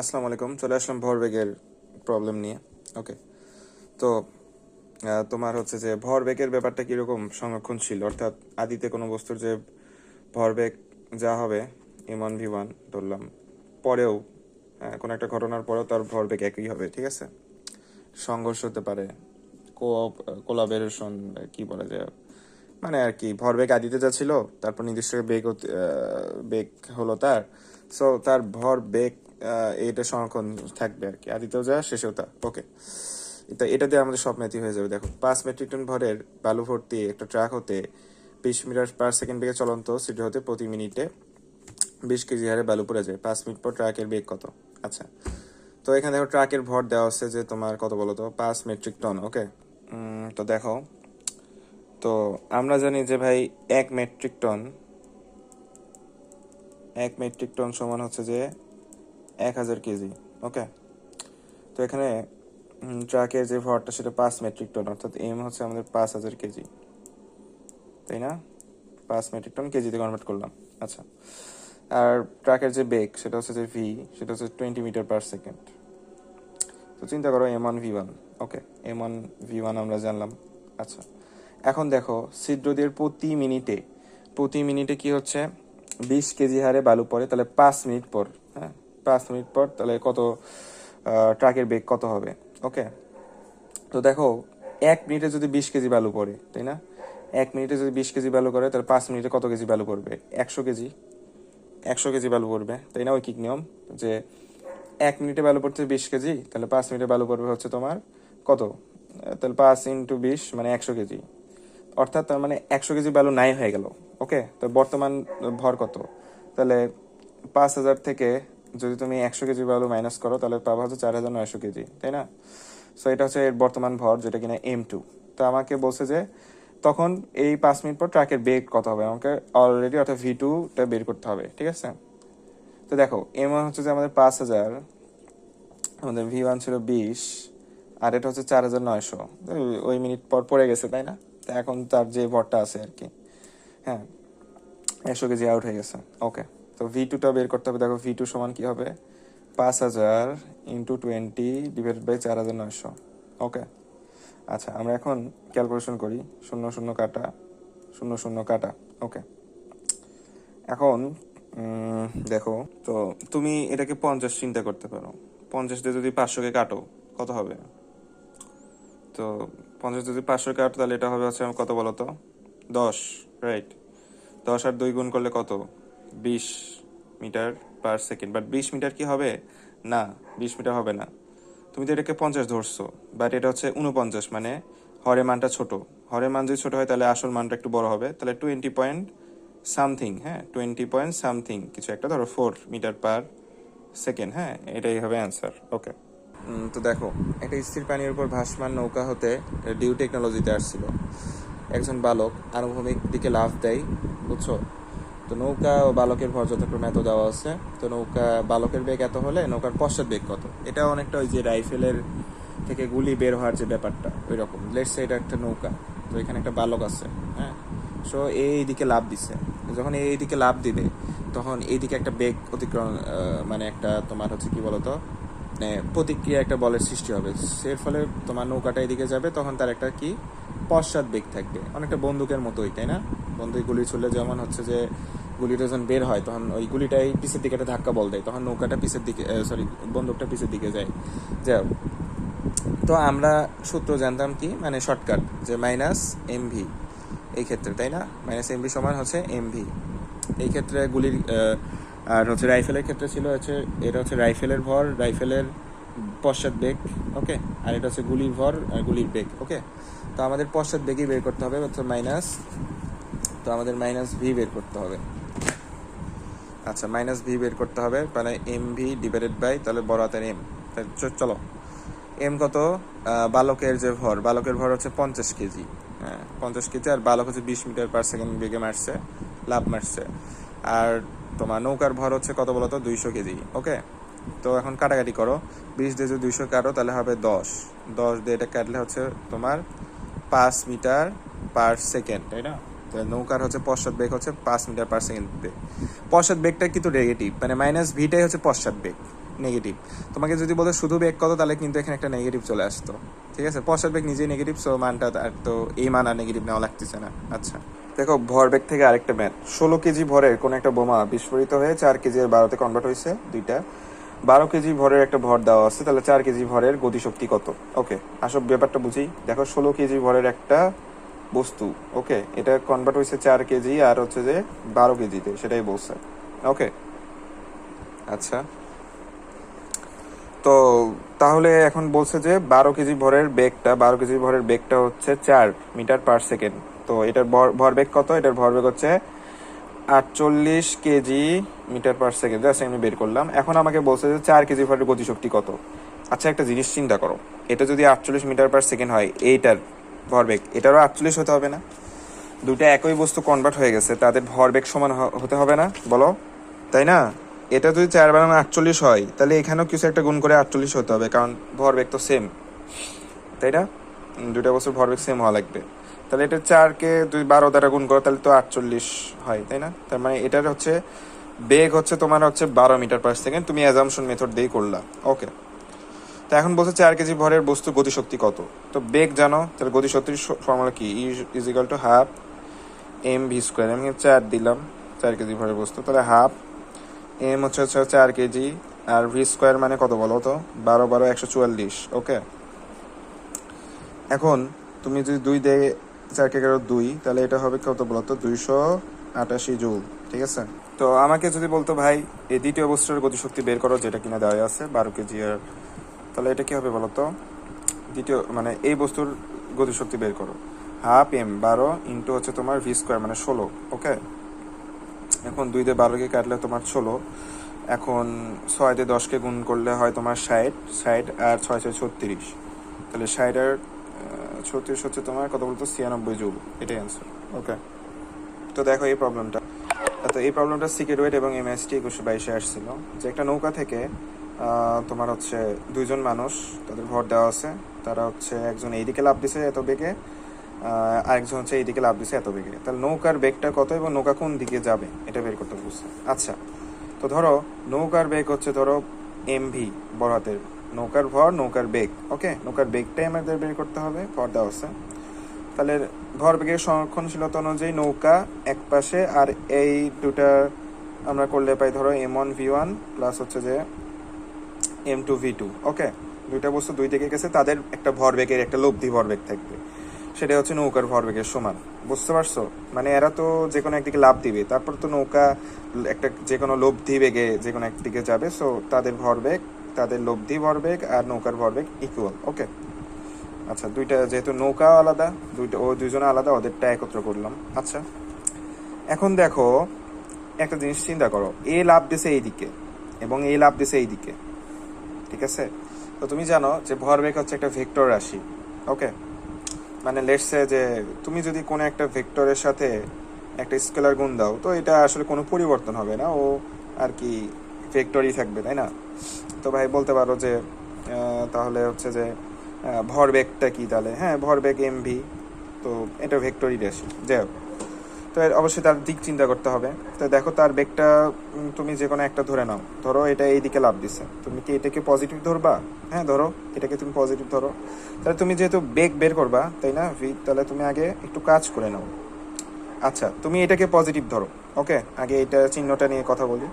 আসসালামু আলাইকুম, চলে আসলাম ভরবেগের প্রবলেম নিয়ে। ওকে তো তোমার হচ্ছে যে ভরবেগের ব্যাপারটা কীরকম সংরক্ষণশীল অর্থাৎ আদিতে কোনো বস্তুর যে ভরবেগ যা হবে ইমন ভি ওয়ান ধরলাম, পরেও কোনো একটা ঘটনার পরেও তার ভরবেগ একই হবে, ঠিক আছে? সংঘর্ষ হতে পারে কোলাবেরেশন কি বলা যায় মানে আর কি ভরবেগ আদিতে যা ছিল, তারপর নির্দিষ্ট বেগ বেগ হলো তার। সো তার ভর বেগ এটা সংরক্ষণ থাকবে আর কি। আদিতেও যা, শেষেও তা। ওকে এটা এটা দিয়ে আমাদের সব ম্যাথই হয়ে যাবে। দেখো, পাঁচ মেট্রিক টন ভরের বালু ভর্তি একটা ট্রাক হতে বিশ মিটার পার সেকেন্ড বেগে চলন্ত সিটি হতে প্রতি মিনিটে বিশ কেজি হারে বালু পড়ে যায়। পাঁচ মিনিট পর ট্রাকের বেগ কত? আচ্ছা। তো এখানে দেখো ট্রাকের ভর দেওয়া হচ্ছে যে তোমার কত বলো তো? পাঁচ মেট্রিক টন ওকে তো দেখো, তো আমরা জানি যে ভাই এক মেট্রিক টন এক মেট্রিক টন সমান হচ্ছে যে এক হাজার কেজি, ওকে? তো এখানে ট্রাকের যে ভরটা সেটা পাঁচ মেট্রিক টন, অর্থাৎ এম হচ্ছে আমাদের পাঁচ হাজার কেজি। তাই না? পাঁচ মেট্রিক টন কেজিতে কনভার্ট করলাম। আচ্ছা। আর ট্রাকের যে বেগ, সেটা হচ্ছে যে ভি সেটা হচ্ছে টোয়েন্টি মিটার পার সেকেন্ড তো চিন্তা করো M one V one okay? M one V one আমরা জানলাম। আচ্ছা। এখন দেখো ছিদ্রদের প্রতি মিনিটে প্রতি মিনিটে কি হচ্ছে? বিশ কেজি হারে বালু পড়ে, তাহলে পাঁচ মিনিট পর হ্যাঁ? পাঁচ মিনিট পর তাহলে কত ট্রাকের বেগ কত হবে? ওকে তো দেখো, এক মিনিটে যদি বিশ কেজি বালু পড়ে, তাই না? এক মিনিটে যদি বিশ কেজি বালু করে তাহলে পাঁচ মিনিটে কত কেজি বালু করবে একশো কেজি। একশো কেজি বালু পড়বে, তাই না? ঐকিক নিয়ম? যে এক মিনিটে বালু পড়ছে বিশ কেজি, তাহলে পাঁচ মিনিটে বালু পড়বে হচ্ছে তোমার কত? তাহলে পাঁচ ইন্টু বিশ মানে একশো কেজি। অর্থাৎ তার মানে একশো কেজি বালু নাই হয়ে গেল। ওকে তো বর্তমান ভর কত? তাহলে পাঁচ হাজার থেকে যদি তুমি একশো কেজি বালু মাইনাস করো, তাহলে পাবা হচ্ছে চার হাজার নয়শো কেজি, তাই না? সো এটা হচ্ছে এর বর্তমান ভর, যেটা কিনা এম টু তো আমাকে বলছে যে, তখন এই পাঁচ মিনিট পর ট্রাকের বেগ কত হবে? আমাকে অলরেডি অর্থাৎ ভি টুটা বের করতে হবে, ঠিক আছে? তো দেখো এম ওয়ান হচ্ছে যে আমাদের পাঁচ হাজার, আমাদের ভি ওয়ান ছিল বিশ, আর এটা হচ্ছে চার হাজার নয়শো। ওই মিনিট পর পড়ে গেছে, তাই না? তো এখন তার যে ভরটা আছে আর কি হ্যাঁ একশো কেজি আউট হয়ে গেছে ওকে তো ভি টুটা বের করতে হবে। দেখো ভি টু সমান কি হবে? পাঁচ হাজার ইন্টু টোয়েন্টি ডিভাইডেড বাই চার হাজার নয়শো। ওকে আচ্ছা আমরা এখন ক্যালকুলেশন করি। শূন্য শূন্য কাটা, শূন্য শূন্য কাটা। ওকে এখন দেখো, তো তুমি এটাকে পঞ্চাশ চিন্তা করতে পারো। পঞ্চাশ দিয়ে যদি পাঁচশোকে কাটো, কত হবে? তো পঞ্চাশ যদি পাঁচশো কাটো, তাহলে এটা হবে হচ্ছে কত বলো তো দশ রাইট দশ আর দুই গুণ করলে কত? বিশ মিটার পার সেকেন্ড বাট বিশ মিটার কি হবে? না, বিশ মিটার হবে না। তুমি তো এটাকে পঞ্চাশ ধরছো। বাট এটা হচ্ছে উনপঞ্চাশ মানে হরের মানটা ছোট। হরের মান যদি ছোট হয়, তাহলে আসল মানটা একটু বড় হবে। তাহলে টোয়েন্টি পয়েন্ট সামথিং হ্যাঁ? টোয়েন্টি পয়েন্ট সামথিং কিছু একটা। ধরো ফোর মিটার পার সেকেন্ড হ্যাঁ? এটাই হবে অ্যান্সার ওকে তো দেখো, একটা স্থির পানির উপর ভাসমান নৌকা হতে ডিউ টেকনোলজিতে আসছিল। একজন বালক আনুভূমিক দিকে লাভ দেয়, বুঝছ? তো নৌকা ও বালকের ভর যথাক্রমে এত দেওয়া আছে। তো নৌকা বালকের বেগ এত হলে নৌকার পশ্চাৎ বেগ কত? এটা অনেকটা ওই যে রাইফেলের থেকে গুলি বের হওয়ার যে ব্যাপারটা ওই রকম লেটস এটা একটা নৌকা, তো এখানে একটা বালক আছে হ্যাঁ? সো এই দিকে লাভ দিছে। যখন এই দিকে লাভ দিবে, তখন এইদিকে একটা বেগ অতিক্রম মানে একটা তোমার হচ্ছে কি বলতো? মানে প্রতিক্রিয়া একটা বলের সৃষ্টি হবে। এর ফলে তোমার নৌকাটা এদিকে যাবে, তখন তার একটা কি? পশ্চাৎ বেগ থাকবে। অনেকটা বন্দুকের মতোই, তাই না? বন্দুক গুলি ছুড়লে যেমন হচ্ছে যে গুলিটা যখন বের হয়, তখন ওই গুলিটাই পিছের দিকে একটা ধাক্কা বল দেয়, তখন নৌকাটা পিছের দিকে সরি বন্দুকটা পিছের দিকে যায়। যাই তো আমরা সূত্র জানতাম কি? মানে শর্টকাট যে মাইনাস এমভি এই ক্ষেত্রে, তাই না? মাইনাস এমভি সমান হচ্ছে এমভি এই ক্ষেত্রে গুলির আর হচ্ছে রাইফেলের ক্ষেত্রে ছিল হচ্ছে, এটা হচ্ছে রাইফেলের ভর রাইফেলের পশ্চাৎ বেগ ওকে আর এটা হচ্ছে গুলির ভর আর গুলির বেগ ওকে তো আমাদের পশ্চাৎ বেগই বের করতে হবে অর্থাৎ মাইনাস তো আমাদের মাইনাস ভি বের করতে হবে। আচ্ছা মাইনাস ভি বের করতে হবে মানে এম ভি ডিভাইডেড বাই তাহলে বড় হাতের এম চলো এম কত? বালকের যে ভর, বালকের ভর হচ্ছে পঞ্চাশ কেজি। হ্যাঁ পঞ্চাশ কেজি, আর বালক হচ্ছে বিশ মিটার পার সেকেন্ড বেগে মারছে, লাভ মারছে। আর তোমার নৌকার ভর হচ্ছে কত বলতো? দুইশো কেজি ওকে তো এখন কাটাকাটি করো। বিশ দিয়ে যদি দুইশো কাটো, তাহলে হবে দশ। দশ দিয়ে এটা কাটলে হচ্ছে তোমার পাঁচ মিটার পার সেকেন্ড, তাই না? নৌকার হচ্ছে পশ্চাৎ বেগ হচ্ছে পাঁচ মিটার পার সেকেন্ড বেগ। পশ্চাৎ বেগটা কিন্তু নেগেটিভ মানে মাইনাস ভিটাই হচ্ছে পশ্চাৎ বেগ নেগেটিভ তোমাকে যদি বলে শুধু বেগ কত, তাহলে কিন্তু এখানে একটা নেগেটিভ চলে আসতো। ঠিক আছে? পশ্চাৎ বেগ নিজেই নেগেটিভ সো মানটা আর তো এই মান আর নেগেটিভ নেওয়া লাগতেছে না। আচ্ছা। দেখো, ভর বেগ থেকে আরেকটা ম্যাথ। ষোলো কেজি ভরের কোন একটা বোমা বিস্ফোরিত হয়ে চার কেজি বারোতে কনভার্ট হয়েছে দুইটা। বারো কেজি ভরের একটা ভর দেওয়া আছে, তাহলে চার কেজি ভরের গতিশক্তি কত? ওকে আসব ব্যাপারটা বুঝি। দেখো ষোলো কেজি ভরের একটা বস্তু ওকে এটা কনভার্ট হয়েছে চার কেজি আর হচ্ছে যে বারো কেজিতে, সেটাই বলছে। ওকে আচ্ছা। তো তাহলে এখন বলছে যে বারো কেজি ভরের বেগটা, বারো কেজি ভরের বেগটা হচ্ছে চার মিটার পার সেকেন্ড। তো এটার ভর, ভরবেগ কত? এটার ভরবেগ হচ্ছে আটচল্লিশ KG metre per second, just আমি বের করলাম। এখন আমাকে বলছে যে চার কেজি ভরের গতিশক্তি কত? আচ্ছা একটা জিনিস চিন্তা করো। এটা যদি আটচল্লিশ মিটার পার সেকেন্ড হয়, এইটার ভরবেগ, এটারও আটচল্লিশ হতে হবে না? দুটো একই বস্তু কনভার্ট হয়ে গেছে, তাদের ভরবেগ সমান হতে হবে না? বলো? তাই না? এটা যদি চার বানানো আটচল্লিশ হয়, তাহলে এখানেও কিছু একটা গুণ করে আটচল্লিশ হতে হবে, কারণ ভরবেগ তো সেম তাই না? দুটা বস্তু ভরবেগ সেম হওয়া লাগবে। তাহলে এটা চারকে দুই বারো দ্বারা গুণ করো, তাহলে তো আটচল্লিশ হয়, তাই না? তার মানে এটার হচ্ছে বেগ হচ্ছে তোমার হচ্ছে বারো মিটার পার সেকেন্ড তুমি অ্যাজামশন মেথড দিয়েই করলা। ওকে তো এখন বলছে চার কেজি ভরের বস্তু গতিশক্তি কত? তো বেগ জানো, তাহলে গতিশক্তির ফর্মুলা কি? Is equal to half M V square আমি চার দিলাম, চার কেজি ভরের বস্তু। তাহলে হাফ এম হচ্ছে হচ্ছে চার কেজি, আর ভি স্কোয়ার মানে কত বলো তো? বারো বারো, একশো চুয়াল্লিশ। ওকে এখন তুমি যদি দুই দিয়ে চার কে এগারো দুই, তাহলে এটা হবে কত বলো তো? দুইশো আটাশি জুল ঠিক আছে? তো আমাকে যদি বলতো, ভাই, এই দ্বিতীয় বস্তুর গতিশক্তি বের করো, যেটা কিনা দেওয়া আছে, বারো কেজি আর তাহলে এটা কি হবে বলতো? দ্বিতীয় মানে এই বস্তুর গতিশক্তি বের করো। হাফ এম বারো ইন্টু হচ্ছে তোমার ভি স্কোয়ার মানে ষোলো, ওকে? এখন দুই দিয়ে বারোকে কাটলে তোমার ষোলো। এখন ছয় দিয়ে দশকে গুণ করলে হয় তোমার ষাট ষাট আর ছয় ছয় ছত্রিশ। তাহলে ষাট আর ছত্রিশ হচ্ছে তোমার কত বলতো? ছিয়ানব্বই জুল, এটাই অ্যান্সার ওকে? তো দেখো এই প্রবলেমটা তো এই প্রবলেমটা সিকেট ওয়েট এবং এমএসটি একুশে বাইশে আসছিল। যে একটা নৌকা থেকে তোমার হচ্ছে দুইজন মানুষ, তাদের ভর দেওয়া আছে। তারা হচ্ছে একজন এইদিকে লাভ দিছে এত বেগে আরেকজন হচ্ছে এইদিকে লাভ দিছে এত বেগে। তাহলে নৌকার বেগটা কত এবং নৌকা কোন দিকে যাবে? এটা বের করতে বলছে। আচ্ছা তো ধরো নৌকার বেগ হচ্ছে ধরো এমভি বড় হাতের। নৌকার ভর, নৌকার বেগ ওকে নৌকার বেগটাই আমাদের বের করতে হবে, ভর দেওয়া আছে। তাহলে ভরবেগের সংরক্ষণশীলতা অনুযায়ী নৌকা এক পাশে আর এই দুটা আমরা করলে পাই ধরো M one V one plus হচ্ছে যে M two V two okay দুইটা বস্তু দুই দিকে গেছে, তাদের একটা ভরবেগের, একটা লব্ধি ভরবেগ থাকবে। সেটা হচ্ছে নৌকার ভরবেগের সমান। বুঝতে পারছ? মানে এরা তো যে কোনো একদিকে লাভ দিবে, তারপর তো নৌকা একটা যে কোনো লব্ধি বেগে যে কোনো একদিকে যাবে সো তাদের ভরবেগ, তাদের লব্ধি ভরবেগ আর নৌকার ভরবেগ ইকুয়াল ওকে আচ্ছা দুইটা যেহেতু নৌকা আলাদা, দুইটা ও দুইজনে আলাদা, ওদেরটা একত্র করলাম। আচ্ছা এখন দেখো, একটা জিনিস চিন্তা করো, এ লাভ দিছে এই দিকে এবং এ লাভ দিছে এই দিকে ঠিক আছে? তো তুমি জানো যে ভরবেগ হচ্ছে একটা ভেক্টর রাশি, ওকে? মানে লেটসে যে তুমি যদি কোনো একটা ভেক্টরের সাথে একটা স্কেলার গুণ দাও, তো এটা আসলে কোনো পরিবর্তন হবে না, ও আর কি ভেক্টরই থাকবে, তাই না? তো ভাই বলতে পারো যে তাহলে হচ্ছে যে ভরবেগটা কি তাহলে? হ্যাঁ ভরবেগ এম ভি তো এটা ভেক্টরই রাশি যাই হোক। তো অবশ্যই তার দিক চিন্তা করতে হবে। তো দেখো তার বেগটা তুমি যে কোনো একটা ধরে নাও। ধরো এটা এইদিকে লাভ দিছে। তুমি কি এটাকে পজিটিভ ধরবা? হ্যাঁ ধরো। এটাকে তুমি পজিটিভ ধরো। তাহলে তুমি যেহেতু বেগ বের করবা, তাই না ভি তাহলে তুমি আগে একটু কাজ করে নাও। আচ্ছা তুমি এটাকে পজিটিভ ধরো ওকে আগে এটা চিহ্নটা নিয়ে কথা বলি।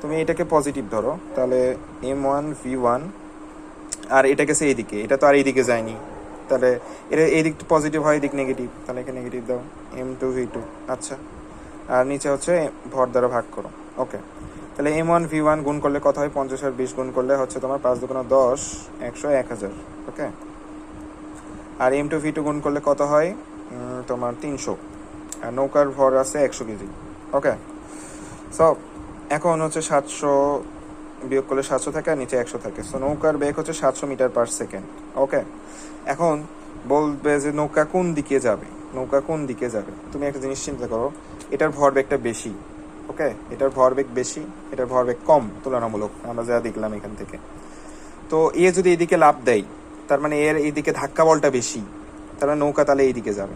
তুমি এটাকে পজিটিভ ধরো, তাহলে এম ওয়ান ভি ওয়ান আর এটা গেছে এইদিকে এটা তো আর এইদিকে যায়নি। তাহলে এটা এই দিক পজিটিভ হয়, এদিক নেগেটিভ তাহলে এখানে নেগেটিভ দাও এম টু ভি টু আচ্ছা। আর নিচে হচ্ছে ভর দ্বারা ভাগ করো। ওকে। তাহলে এম ওয়ান ভি ওয়ান গুণ করলে কত হয়? পঞ্চাশ আর বিশ গুণ করলে হচ্ছে তোমার পাঁচ দুগুণ দশ, একশো এক হাজার। ওকে? আর এম টু ভি টু গুণ করলে কত হয়? তোমার তিনশো। আর নৌকার ভর আছে একশো কেজি। ওকে? সো এখন হচ্ছে সাতশো বিয়োগ করলে সাতশো থাকে আর নিচে একশো থাকে। সো নৌকার বেগ হচ্ছে সাতশো মিটার পার সেকেন্ড ওকে এখন বলবে যে নৌকা কোন দিকে যাবে? নৌকা কোন দিকে যাবে? তুমি একটা জিনিস চিন্তা করো, এটার ভর ভরবেগটা বেশি। ওকে এটার ভর ভরবেগ বেশি, এটার ভর ভরবেগ কম তুলনামূলক, আমরা যা দেখলাম এখান থেকে। তো, এ যদি এদিকে লাভ দেয়, তার মানে এর এইদিকে ধাক্কা বলটা বেশি তার মানে নৌকা তাহলে এইদিকে যাবে।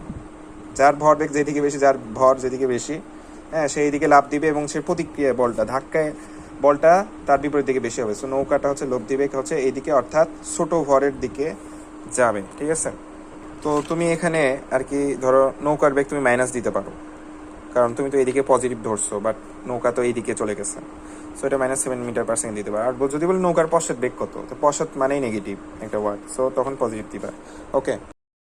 যার ভর ভরবেগ যেদিকে বেশি, যার ভর যেদিকে বেশি হ্যাঁ সেই দিকে লাভ দিবে এবং সে প্রতিক্রিয়া বলটা, ধাক্কায় বলটা তার বিপরীত দিকে বেশি হবে। সো নৌকাটা হচ্ছে লব্ধি বেগ হচ্ছে এইদিকে অর্থাৎ ছোট ভরের দিকে যাবে, ঠিক আছে? তো তুমি এখানে আর কি, ধরো নৌকার বেগ তুমি মাইনাস দিতে পারো। কারণ তুমি তো এইদিকে পজিটিভ ধরছো বাট নৌকা তো এইদিকে চলে গেছে। সো এটা minus seven metre per second দিতে পারো। আর যদি বলি নৌকার পশ্চাৎ বেগ কত, তো পশ্চাৎ মানেই নেগেটিভ একটা ওয়ার্ড সো তখন পজিটিভ দিবা। ওকে